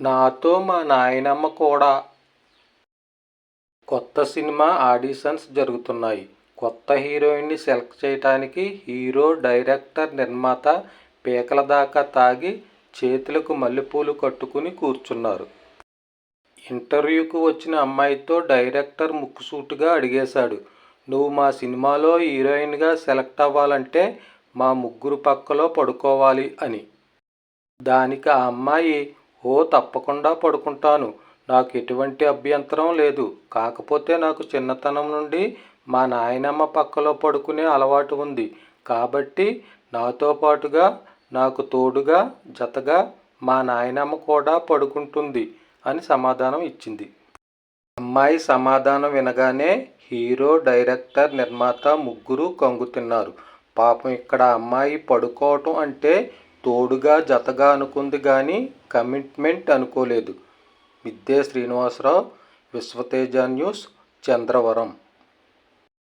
నాతో మా నాయనమ్మ కూడా. కొత్త సినిమా ఆడిషన్స్ జరుగుతున్నాయి. కొత్త హీరోయిన్ని సెలెక్ట్ చేయటానికి హీరో డైరెక్టర్ నిర్మాత పీకల దాకా తాగి చేతులకు మల్లెపూలు కట్టుకుని కూర్చున్నారు. ఇంటర్వ్యూకు వచ్చిన అమ్మాయితో డైరెక్టర్ ముక్కుసూటుగా అడిగేశాడు. నువ్వు మా సినిమాలో హీరోయిన్గా సెలెక్ట్ అవ్వాలంటే మా ముగ్గురు పక్కలో పడుకోవాలి అని. దానికి ఆ అమ్మాయి ఓ తప్పకుండా పడుకుంటాను. నాకు ఎటువంటి అభ్యంతరం లేదు. కాకపోతే నాకు చిన్నతనం నుండి మా నాయనమ్మ పక్కలో పడుకునే అలవాటు ఉంది. కాబట్టి నాతో పాటుగా నాకు తోడుగా జతగా మా నాయనమ్మ కూడా పడుకుంటుంది అని సమాధానం ఇచ్చింది. అమ్మాయి సమాధానం వినగానే హీరో డైరెక్టర్ నిర్మాత ముగ్గురు కంగుతిన్నారు పాపం ఇక్కడ అమ్మాయి పడుకోవటం అంటే తోడుగా జతగా అనుకుంది కానీ కమిట్మెంట్ అనుకోలేదు. మిద్దే శ్రీనివాసరావు విశ్వతేజ న్యూస్ చంద్రవరం.